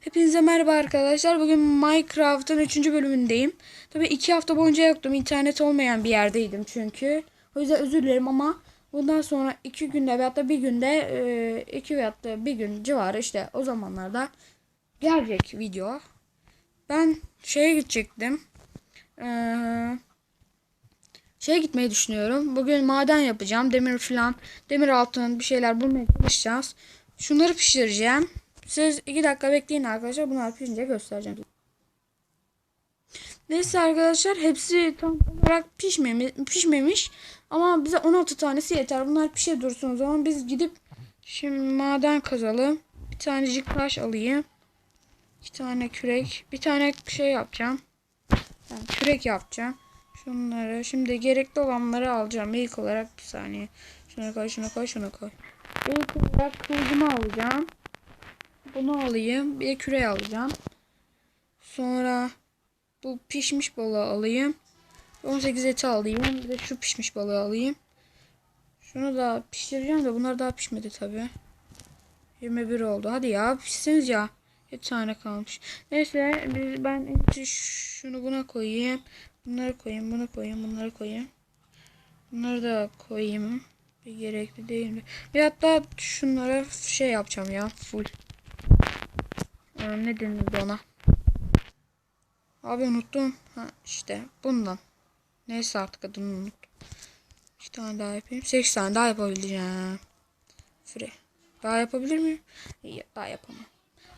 Hepinize merhaba arkadaşlar. Bugün Minecraft'ın 3. bölümündeyim. Tabii 2 hafta boyunca yoktum. İnternet olmayan bir yerdeydim çünkü. O yüzden özür dilerim ama bundan sonra 2 günde veyahut da bir günde 2 veyahut da bir gün civarı işte o zamanlarda gelecek video. Ben şeye gidecektim. Eee şeye gitmeyi düşünüyorum. Bugün maden yapacağım. Demir falan, demir altın bir şeyler bulmaya çalışacağız. Şunları pişireceğim. Siz iki dakika bekleyin arkadaşlar. Bunlar pişince göstereceğim. Neyse arkadaşlar hepsi tam olarak pişmemiş, pişmemiş. Ama bize 16 tanesi yeter. Bunlar pişe dursun o zaman. Biz gidip şimdi maden kazalım. Bir tanecik taş alayım. İki tane kürek. Bir tane şey yapacağım. Yani kürek yapacağım. Şunları şimdi gerekli olanları alacağım. İlk olarak bir saniye. Şunu koy, şunu koy, şunu koy. İlk olarak kılıcımı alacağım. Bunu alayım. Bir küre alacağım. Sonra bu pişmiş balığı alayım. 18 eti alayım. Bir de şu pişmiş balığı alayım. Şunu da pişireceğim de bunlar daha pişmedi tabi. 21 oldu. Hadi ya pişsiniz ya. Bir tane kalmış. Neyse biz ben şunu buna koyayım. Bunları koyayım, bunu koyayım, bunları koyayım. Bunları da koyayım. Bir gerekli değil mi? Bir hatta şunlara şey yapacağım ya. Full. Ee, ne denirdi ona? Abi unuttum. Ha işte bundan. Neyse artık adını unuttum. İki tane daha yapayım. Sekiz tane daha yapabileceğim. Free. Daha yapabilir miyim? İyi, daha yapamam.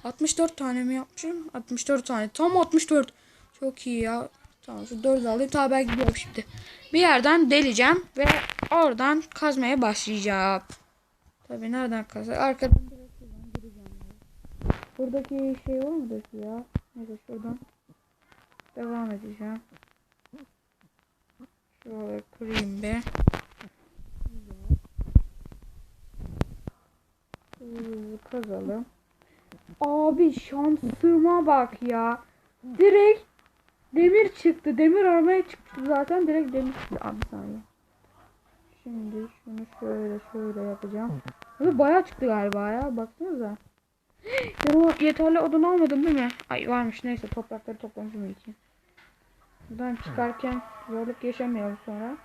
64 tane mi yapmışım? 64 tane. Tam 64. Çok iyi ya. Tamam şu 4 alayım. Tamam ben gidiyorum şimdi. Bir yerden deleceğim ve oradan kazmaya başlayacağım. Tabii nereden kazar? Arkadan direkt şuradan gireceğim. ya. Buradaki şey var mıdır ki ya? Neyse şuradan devam edeceğim. Şöyle kırayım. Şöyle kazalım. Abi şansıma bak ya. Direkt demir çıktı. Demir aramaya çıktı zaten. Direkt demir çıktı. Abi saniye. Şimdi şunu şöyle şöyle yapacağım. Abi bayağı çıktı galiba ya. Baksanıza. Ya yeterli odun almadım değil mi? Ay varmış neyse toprakları toplamışım ilk. Buradan çıkarken zorluk yaşamayalım sonra.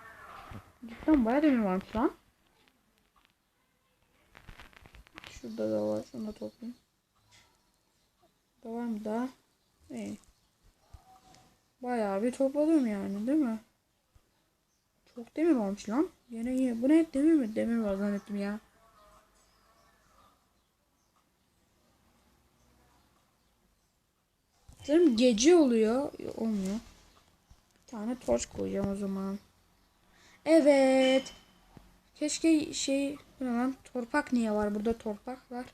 Cidden bayağı demir varmış lan. Şurada da var. Şunu da toplayayım. Var mı daha? İyi. Bayağı bir topladım yani değil mi? Çok demir varmış lan. Yine iyi. Bu ne demir mi? Demir var zannettim ya. Sanırım gece oluyor. Olmuyor. Bir tane torç koyacağım o zaman. Evet. Keşke şey bu ne lan torpak niye var burada torpak var.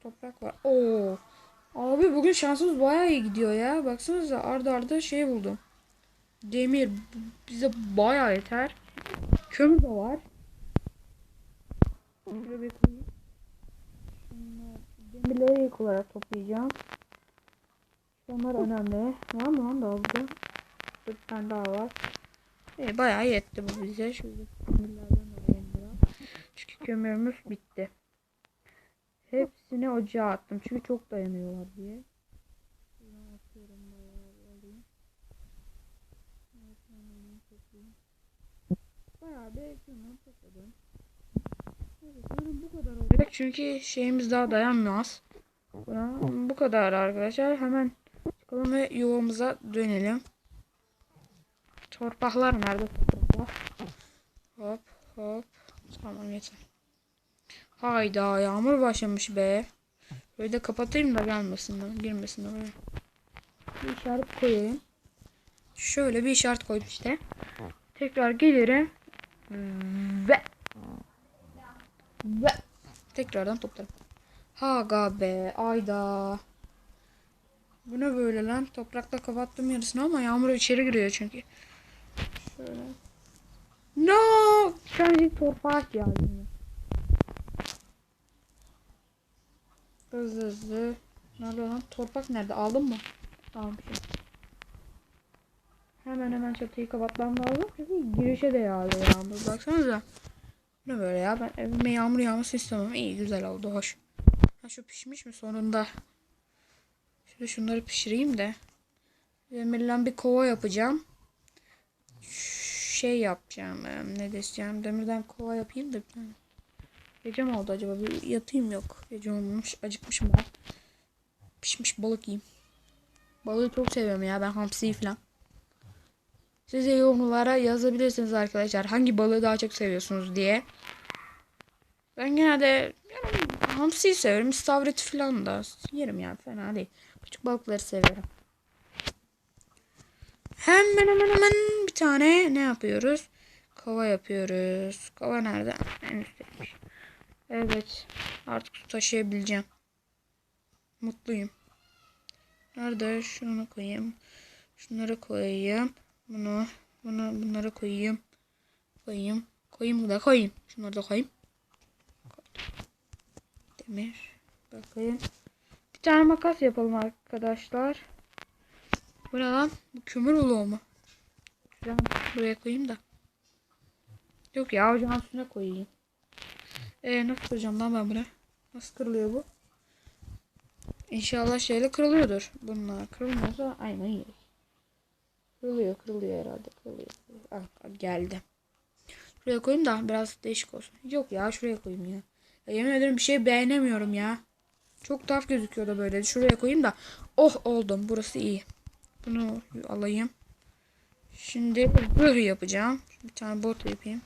Toprak var. Oo. Abi bugün şansımız bayağı iyi gidiyor ya. Baksanıza arda arda şey buldum. Demir bize bayağı yeter. Kömür de var. Demirleri ilk olarak toplayacağım. Onlar önemli. Var mı lan daha burada? Bir tane daha var. E, bayağı yetti bu bize. Şöyle kömürlerden alayım biraz. Çünkü kömürümüz bitti. Hepsini ocağa attım. Çünkü çok dayanıyorlar diye. Bayağı bir kömür topladım. Evet, bu kadar olacak. Çünkü şeyimiz daha dayanmaz. Bu kadar arkadaşlar. Hemen çıkalım ve yuvamıza dönelim. Torpaklar nerede? Hop hop. Tamam yeter. Hayda yağmur başlamış be. Böyle de kapatayım da gelmesin girmesin oraya. Bir işaret koyayım. Şöyle bir işaret koydum işte. Tekrar gelirim. Ve ve tekrardan toplarım. Haga be ayda. Bu ne böyle lan? Toprakla kapattım yarısını ama yağmur içeri giriyor çünkü. Şöyle. No! İlk torpak geldi. Hızlı hızlı. Nerede lan? Torpak nerede? Aldın mı? Bir şey. Hemen hemen çatıyı kapatmam lazım. Çünkü girişe de yağıyor yağmur. Baksanıza. Ne böyle ya? Ben evime yağmur yağması istemem. İyi güzel oldu. Hoş. Ha şu pişmiş mi sonunda? Şöyle şunları pişireyim de. Demirden bir kova yapacağım. Şey yapacağım. Ne diyeceğim? Demirden kova yapayım da bir tane. Gece mi oldu acaba? Bir yatayım yok. Gece olmamış. Acıkmışım ben. Pişmiş balık yiyeyim. Balığı çok seviyorum ya. Ben hamsiyi falan. Siz de yorumlara yazabilirsiniz arkadaşlar. Hangi balığı daha çok seviyorsunuz diye. Ben genelde yani, hamsiyi severim. İstavrit falan da yerim yani. Fena değil. Küçük balıkları severim. Hemen hemen hemen bir tane ne yapıyoruz? Kova yapıyoruz. Kova nerede? En üstteymiş. Evet. Artık su taşıyabileceğim. Mutluyum. Nerede? Şunu koyayım. Şunları koyayım. Bunu, bunu, bunları koyayım. Koyayım. Koyayım da koyayım. Şunları da koyayım. Demir. Bakayım. Bir tane makas yapalım arkadaşlar. Bu ne lan? Bu kömür oluğu mu? Şuradan buraya koyayım da. Yok ya ocağın üstüne koyayım. Ee nasıl kıracağım lan ben bunu? Nasıl kırılıyor bu? İnşallah şeyle kırılıyordur. Bunlar kırılmıyorsa aynen iyi. Kırılıyor, kırılıyor herhalde. Kırılıyor. kırılıyor. Ah, ah, geldi. Şuraya koyayım da biraz değişik olsun. Yok ya şuraya koyayım ya. ya yemin ederim bir şey beğenemiyorum ya. Çok tuhaf gözüküyor da böyle. Şuraya koyayım da. Oh oldum. Burası iyi. Bunu alayım. Şimdi zırh yapacağım. Bir tane bot yapayım.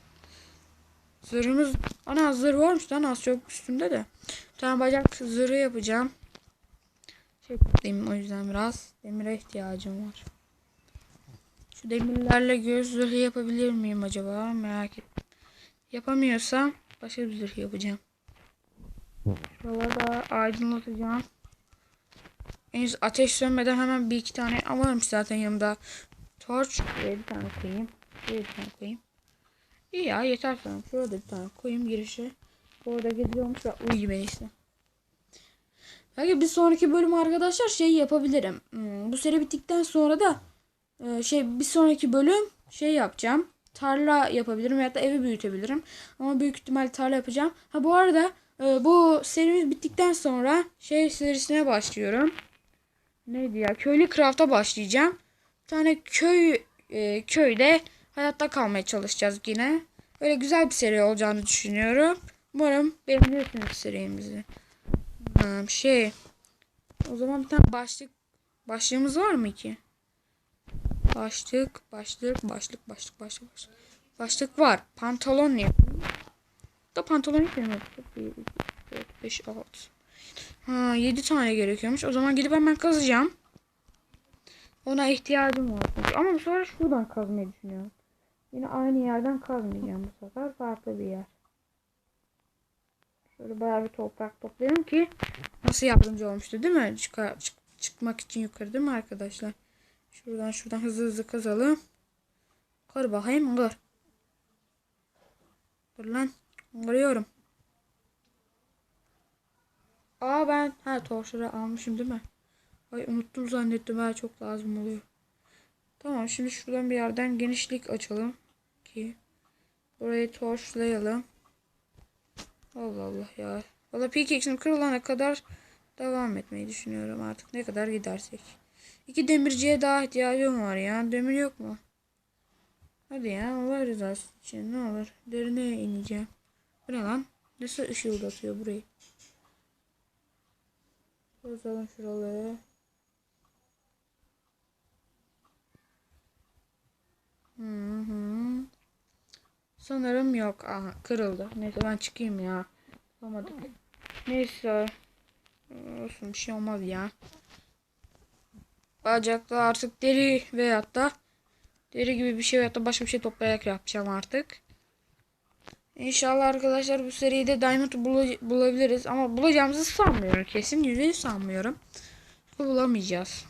Zırhımız ana zırh varmış lan az çok üstünde de. Bir tane bacak zırhı yapacağım. Şey yapayım o yüzden biraz demire ihtiyacım var. Şu demirlerle göz zırhı yapabilir miyim acaba? Merak ettim. Yapamıyorsam başka bir zırh yapacağım. Şuralarda aydınlatacağım. Henüz ateş sönmeden hemen bir iki tane varmış zaten yanımda. Torç. Buraya bir tane koyayım. Bir tane koyayım. İyi ya yeter sanırım. Şurada bir tane koyayım girişe. Orada geziyormuş ve uyuyayım en iyisi. Belki bir sonraki bölüm arkadaşlar şey yapabilirim. Hmm, bu seri bittikten sonra da e, şey bir sonraki bölüm şey yapacağım. Tarla yapabilirim ya da evi büyütebilirim. Ama büyük ihtimal tarla yapacağım. Ha bu arada e, bu serimiz bittikten sonra şey serisine başlıyorum. Neydi ya? Köylü Craft'a başlayacağım. Bir tane köy e, köyde hayatta kalmaya çalışacağız yine. Öyle güzel bir seri olacağını düşünüyorum. Umarım beğenirsiniz serimizi. Ha, şey. O zaman bir tane başlık başlığımız var mı ki? Başlık, başlık, başlık, başlık, başlık, başlık. Başlık var. Pantolon ne? Da pantolon istemiyorum. 1, 2, 4, 5, 6. Ha 7 tane gerekiyormuş. O zaman gidip hemen kazacağım. Ona ihtiyacım var. Ama bu sefer şuradan kazmayı düşünüyorum. Yine aynı yerden kazmayacağım bu sefer. Farklı bir yer. Şöyle bayağı bir toprak toplayalım ki nasıl yardımcı olmuştu değil mi? Çıkar, çık, çıkmak için yukarı değil mi arkadaşlar? Şuradan şuradan hızlı hızlı kazalım. Kır bakayım kır. Dur lan. Kırıyorum. Aa ben ha torçları almışım değil mi? Ay unuttum zannettim ha çok lazım oluyor. Tamam şimdi şuradan bir yerden genişlik açalım ki burayı torçlayalım. Allah Allah ya. Valla pickaxe'im kırılana kadar devam etmeyi düşünüyorum artık. Ne kadar gidersek. İki demirciye daha ihtiyacım var ya. Demir yok mu? Hadi ya Allah rızası için ne olur. Derine ineceğim. Bu ne lan? Nasıl ışıldatıyor burayı? Yazalım şuraları. Hı hı. Sanırım yok. Aha kırıldı. Neyse ben çıkayım ya. Olmadı. Neyse. Olsun bir şey olmaz ya. Bacakta artık deri veyahut da deri gibi bir şey veyahut da başka bir şey toplayarak yapacağım artık. İnşallah arkadaşlar bu seride Diamond bula- bulabiliriz. Ama bulacağımızı sanmıyorum kesin. Yüzde sanmıyorum. Bulamayacağız.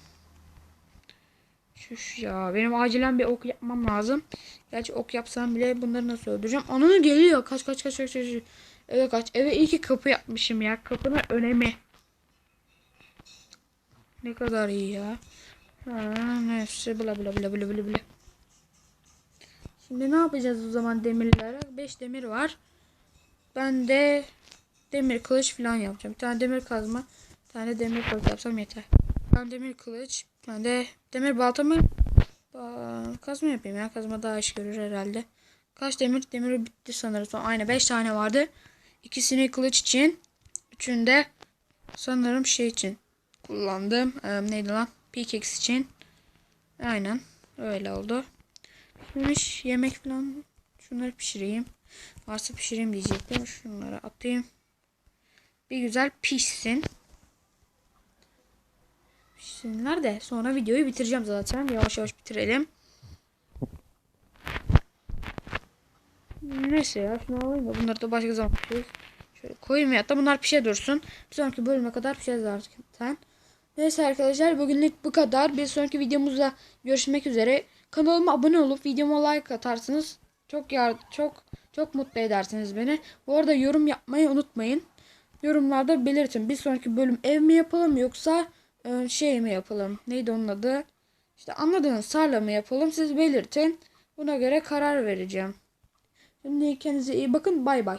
Şuş ya. Benim acilen bir ok yapmam lazım. Gerçi ok yapsam bile bunları nasıl öldüreceğim? Ananı geliyor. Kaç kaç kaç kaç kaç. Eve kaç. Eve iyi ki kapı yapmışım ya. Kapının önemi. Ne kadar iyi ya. Ha, neyse bla bla bla bla bla bla. Şimdi ne yapacağız o zaman demirlere? 5 demir var. Ben de demir kılıç falan yapacağım. Bir tane demir kazma, bir tane demir kılıç yapsam yeter. Tane demir kılıç, tane de demir balta mı? Kazma yapayım ya. Kazma daha iş görür herhalde. Kaç demir? Demir bitti sanırım. Aynen 5 tane vardı. İkisini kılıç için. Üçünü de sanırım şey için kullandım. Ee, neydi lan? Pickaxe için. Aynen. Öyle oldu. Şimdi yemek falan şunları pişireyim. Varsa pişireyim diyecektim. Şunları atayım. Bir güzel pişsin. Pişsinler de sonra videoyu bitireceğim zaten. Yavaş yavaş bitirelim. Neyse ya şunu alayım da bunları da başka zaman pişiririz. Şöyle koyayım ya da bunlar pişe dursun. Bir sonraki bölüme kadar pişeriz artık zaten. Neyse arkadaşlar bugünlük bu kadar. Bir sonraki videomuzda görüşmek üzere. Kanalıma abone olup videoma like atarsınız. Çok yar çok çok mutlu edersiniz beni. Bu arada yorum yapmayı unutmayın. Yorumlarda belirtin. Bir sonraki bölüm ev mi yapalım yoksa e, şey mi yapalım? Neydi onun adı? İşte anladınız sarla mı yapalım? Siz belirtin. Buna göre karar vereceğim. Şimdi kendinize iyi bakın. Bay bay.